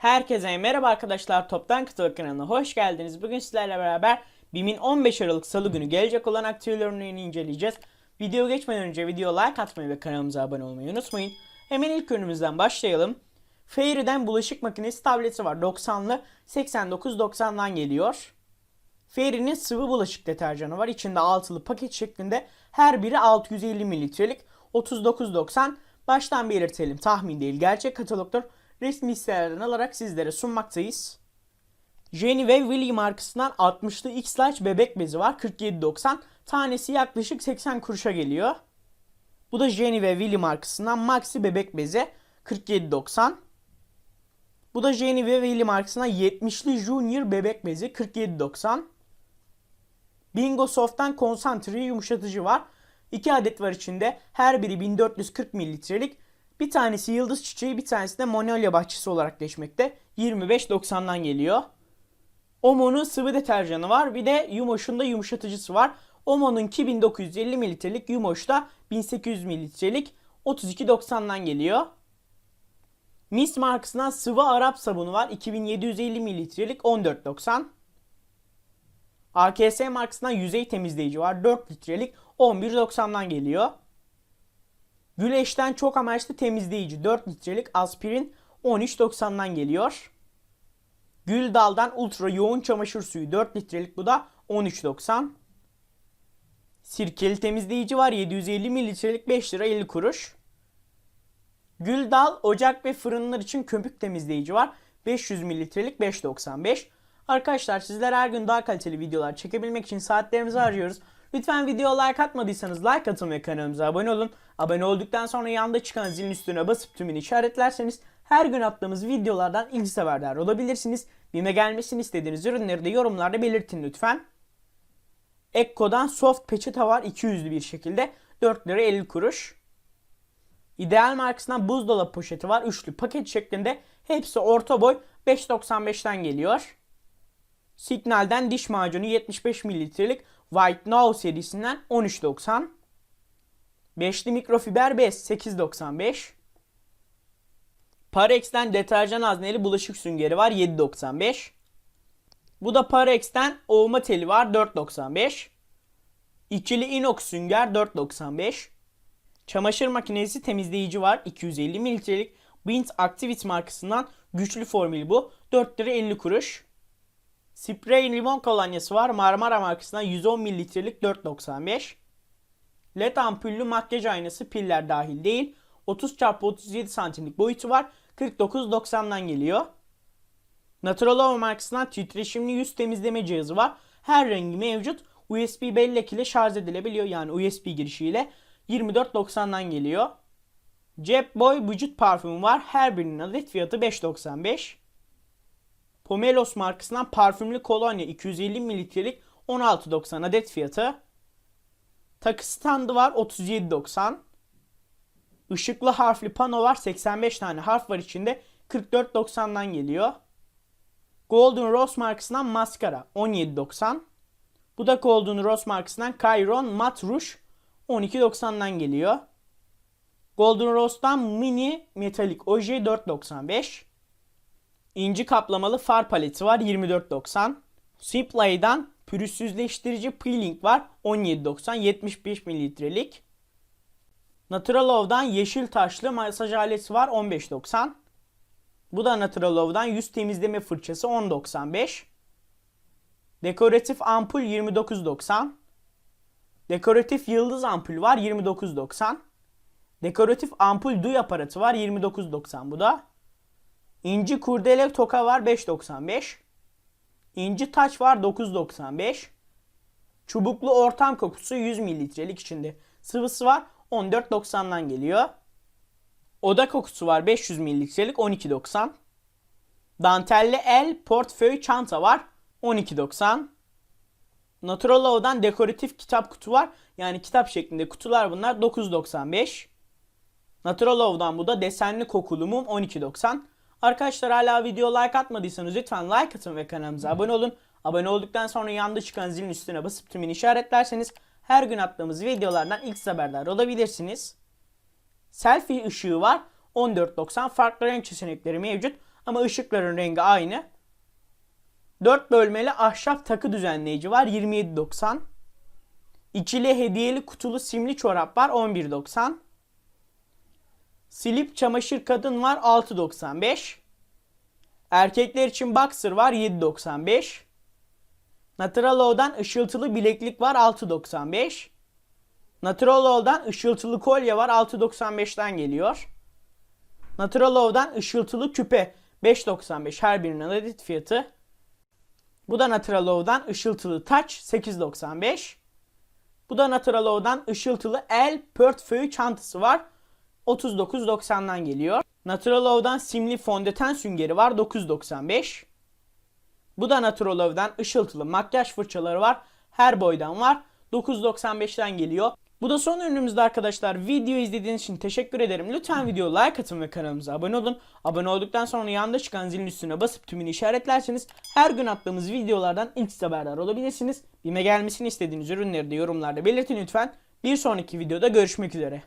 Herkese merhaba arkadaşlar. Toptan Kıtılık kanalına hoş geldiniz. Bugün sizlerle beraber BİM'in 15 Aralık Salı günü gelecek olan aktüel inceleyeceğiz. Video geçmeden önce video like atmayı ve kanalımıza abone olmayı unutmayın. Hemen ilk ürünümüzden başlayalım. Fairy'den bulaşık makinesi tableti var. 90'lı 89.90'dan geliyor. Fairy'nin sıvı bulaşık deterjanı var. İçinde altılı paket şeklinde her biri 650 mililitrelik 39.90. Baştan belirtelim tahmin değil gerçek katalogdur. Resmi sitelerden alarak sizlere sunmaktayız. Jenny ve Willy markasından 60'lı X-Large bebek bezi var 47.90. Tanesi yaklaşık 80 kuruşa geliyor. Bu da Jenny ve Willy markasından Maxi bebek bezi 47.90. Bu da Jenny ve Willy markasından 70'li Junior bebek bezi 47.90. Bingo Soft'tan konsantre yumuşatıcı var. 2 adet var içinde. Her biri 1440 mililitrelik. Bir tanesi yıldız çiçeği, bir tanesi de monolya bahçesi olarak geçmekte. 25.90'dan geliyor. Omo'nun sıvı deterjanı var. Bir de Yumoş'un da yumuşatıcısı var. Omo'nunki 1950 mililitrelik, Yumoş da 1800 mililitrelik 32.90'dan geliyor. Mis markasından sıvı Arap sabunu var. 2750 mililitrelik 14.90. AKS markasından yüzey temizleyici var. 4 litrelik 11.90'dan geliyor. Güleş'ten çok amaçlı temizleyici 4 litrelik aspirin 13.90'dan geliyor. Güldal'dan ultra yoğun çamaşır suyu 4 litrelik bu da 13.90. Sirkeli temizleyici var 750 mililitrelik 5 lira 50 kuruş. Güldal ocak ve fırınlar için köpük temizleyici var 500 mililitrelik 5.95. Arkadaşlar sizler her gün daha kaliteli videolar çekebilmek için saatlerimizi harcıyoruz. Lütfen video like atmadıysanız like atın ve kanalımıza abone olun. Abone olduktan sonra yanda çıkan zilin üstüne basıp tümünü işaretlerseniz her gün attığımız videolardan ilk haberdar olabilirsiniz. Bime gelmesini istediğiniz ürünleri de yorumlarda belirtin lütfen. Ekko'dan soft peçete var 200'lü bir şekilde 4 lira 50 kuruş. İdeal markasından buzdolabı poşeti var üçlü paket şeklinde. Hepsi orta boy 5.95'ten geliyor. Signal'den diş macunu 75 mililitrelik White Now serisinden 13.90. Beşli mikrofiber bez 8.95. Parex'ten deterjan hazneli bulaşık süngeri var 7.95. Bu da Parex'ten oğma teli var 4.95. İkili inox sünger 4.95. Çamaşır makinesi temizleyici var 250 mililitrelik Bint Activit markasından güçlü formül bu 4 lira 50 kuruş. Sprey limon kolonyası var Marmara markasından 110 mililitrelik 4.95. LED ampullü makyaj aynası piller dahil değil. 30 x 37 santimlik boyutu var. 49.90'dan geliyor. Naturalova markasından titreşimli yüz temizleme cihazı var. Her rengi mevcut. USB bellek ile şarj edilebiliyor. Yani USB girişiyle 24.90'dan geliyor. Cep Boy vücut parfümü var. Her birinin adet fiyatı 5.95. Pomelos markasından parfümlü kolonya 250 mililitrelik 16.90 adet fiyatı. Takı standı var 37.90. Işıklı harfli pano var 85 tane harf var içinde 44.90'dan geliyor. Golden Rose markasından maskara 17.90. Bu da Golden Rose markasından Chiron Matte Rouge 12.90'dan geliyor. Golden Rose'dan mini metalik oje 4.95. İnci kaplamalı far paleti var 24.90. Simplay'dan pürüzsüzleştirici peeling var 17.90 75 mililitrelik. Naturalove'dan yeşil taşlı masaj aleti var 15.90. Bu da Naturalove'dan yüz temizleme fırçası 10.95. Dekoratif ampul 29.90. Dekoratif yıldız ampul var 29.90. Dekoratif ampul duy aparatı var 29.90 bu da. İnci kurdele toka var 5.95. İnci taç var 9.95. Çubuklu ortam kokusu 100 mililitrelik içinde. Sıvısı var 14.90'dan geliyor. Oda kokusu var 500 mililitrelik 12.90. Dantelli el portföy çanta var 12.90. Naturalove'dan dekoratif kitap kutu var. Yani kitap şeklinde kutular bunlar 9.95. Naturalove'dan bu da desenli kokulu mum 12.90. Arkadaşlar hala video like atmadıysanız lütfen like atın ve kanalımıza abone olun. Abone olduktan sonra yanda çıkan zilin üstüne basıp tümünü işaretlerseniz her gün attığımız videolardan ilk haberdar olabilirsiniz. Selfie ışığı var. 14.90 farklı renk seçenekleri mevcut. ama ışıkların rengi aynı. 4 bölmeli ahşap takı düzenleyici var 27.90. İkili hediyeli kutulu simli çorap var 11.90. Silip çamaşır kadın var 6.95. Erkekler için boxer var 7.95. Naturalo'dan ışıltılı bileklik var 6.95. Naturalo'dan ışıltılı kolye var 6.95'ten geliyor. Naturalo'dan ışıltılı küpe 5.95 her birinin adet fiyatı. Bu da Naturalo'dan ışıltılı taç 8.95. Bu da Naturalo'dan ışıltılı el portföy çantası var. 39.90'dan geliyor. Naturalove'dan simli fondöten süngeri var 9.95. Bu da Naturalove'dan ışıltılı makyaj fırçaları var. Her boydan var. 9.95'ten geliyor. Bu da son ürünümüzde arkadaşlar. Video izlediğiniz için teşekkür ederim. Lütfen video like atın ve kanalımıza abone olun. Abone olduktan sonra yanında çıkan zilin üstüne basıp tümünü işaretlerseniz her gün attığımız videolardan ilk haberdar olabilirsiniz. Bime gelmesini istediğiniz ürünleri de yorumlarda belirtin lütfen. Bir sonraki videoda görüşmek üzere.